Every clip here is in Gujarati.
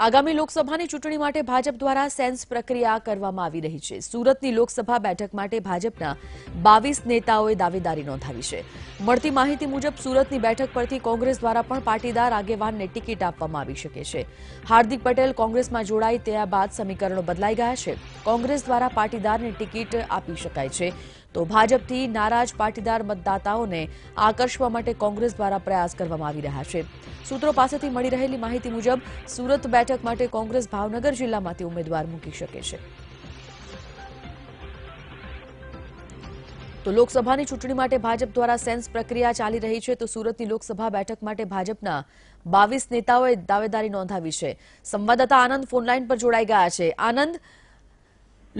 આગામી લોકસભાની ચૂંટણી માટે ભાજપ દ્વારા સેન્સ પ્રક્રિયા કરવામાં આવી રહી છે. સુરતની લોકસભા બેઠક માટે ભાજપના બાવીસ નેતાઓએ દાવેદારી નોંધાવી છે. મળતી માહિતી મુજબ સુરતની બેઠક પરથી કોંગ્રેસ દ્વારા પણ પાટીદાર આગેવાનને ટિકિટ આપવામાં આવી શકે છે. હાર્દિક પટેલ કોંગ્રેસમાં જોડાઈ त्या બાદ સમીકરણો બદલાઈ ગયા છે. કોંગ્રેસ દ્વારા પાટીદારને ટિકિટ આપી શકાય છે. તો ભાજપથી નારાજ પાટીદાર મતદાતાઓને આકર્ષવા માટે કોંગ્રેસ દ્વારા પ્રયાસ કરવામાં આવી રહ્યા છે. સૂત્રો પાસેથી મળી રહેલી માહિતી મુજબ, સુરત બેઠક માટે કોંગ્રેસ ભાવનગર જિલ્લામાંથી ઉમેદવાર મૂકી શકે છે. તો લોકસભાની ચૂંટણી માટે ભાજપ દ્વારા સેન્સ પ્રક્રિયા ચાલી રહી છે. તો સુરતની લોકસભા બેઠક માટે ભાજપના બાવીસ નેતાઓએ દાવેદારી નોંધાવી છે. સંવાદદાતા આનંદ ફોનલાઈન પર જોડાઈ ગયા છે. આનંદ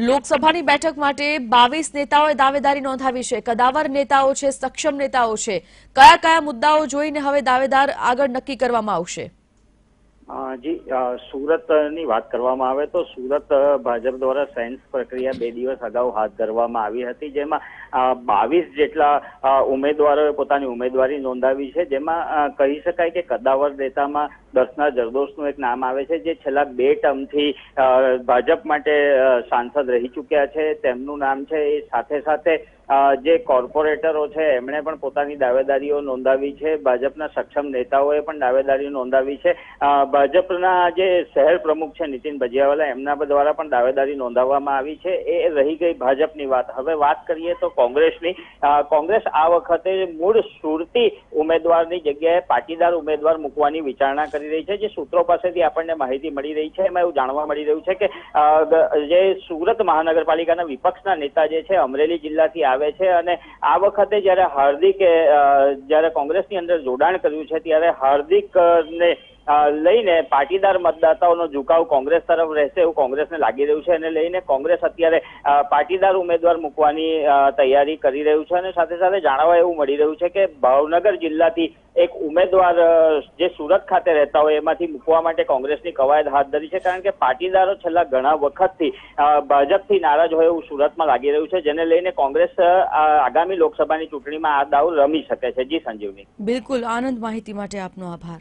લોકસભાની બેઠક માટે બાવીસ નેતાઓએ દાવેદારી નોંધાવી છે. કદાવર નેતાઓ છે, સક્ષમ નેતાઓ છે. કયા કયા મુદ્દાઓ જોઈને હવે દાવેદાર આગળ નક્કી કરવામાં આવશે? જી સુરતની વાત કરવામાં આવે તો સુરત ભાજપ દ્વારા સાયન્સ પ્રક્રિયા બે દિવસ અગાઉ હાથ ધરવામાં આવી હતી, જેમાં બાવીસ જેટલા ઉમેદવારોએ પોતાની ઉમેદવારી નોંધાવી છે. જેમાં કહી શકાય કે કદાવર નેતામાં દર્શના જરદોશનું એક નામ આવે છે, જે છેલ્લા બે ટર્મથી ભાજપ માટે સાંસદ રહી ચૂક્યા છે. તેમનું નામ છે એ સાથે સાથે જે કોર્પોરેટરો છે, એમણે પણ પોતાની દાવેદારીઓ નોંધાવી છે. ભાજપના સક્ષમ નેતાઓએ પણ દાવેદારીઓ નોંધાવી છે. ભાજપના જે શહેર પ્રમુખ છે, નીતિન ભજીયાવાલા, એમના દ્વારા પણ દાવેદારી નોંધાવવામાં આવી છે. એ રહી ગઈ ભાજપની વાત. હવે વાત કરીએ તો કોંગ્રેસની. કોંગ્રેસ આ વખતે મૂળ સુરતી ઉમેદવારની જગ્યાએ પાટીદાર ઉમેદવાર મૂકવાની વિચારણા કરી રહી છે જે સૂત્રો પાસેથી આપણને માહિતી મળી રહી છે. એમાં એવું જાણવા મળી રહ્યું છે કે જે સુરત મહાનગરપાલિકાના વિપક્ષના નેતા જે છે અમરેલી જિલ્લાથી આવે છે અને આ વખતે જ્યારે હાર્દિકે જ્યારે કોંગ્રેસની અંદર જોડાણ કર્યું છે ત્યારે હાર્દિક અ, ને અ, લઈને પાટીદાર મતદાતાઓનો ઝુકાવ કોંગ્રેસ તરફ રહેશે એવું કોંગ્રેસને લાગી રહ્યું છે. અને લઈને કોંગ્રેસ અત્યારે પાટીદાર ઉમેદવાર મૂકવાની તૈયારી કરી રહ્યું છે અને સાથે સાથે જાણવા એવું મળી રહ્યું છે કે ભાવનગર જિલ્લાથી એક ઉમેદવાર જે સુરત ખાતે રહેતા હોય, એમાંથી મૂકવા માટે કોંગ્રેસની કવાયત હાથ ધરી છે, કારણ કે પાટીદારો છેલ્લા ઘણા વખતથી ભાજપથી નારાજ હોય એવું સુરતમાં લાગી રહ્યું છે, જેને લઈને કોંગ્રેસ આગામી લોકસભાની ચૂંટણીમાં આ દાવ રમી શકે છે. જી સંજીવની. બિલકુલ. આનંદ માહિતી માટે આપનો આભાર.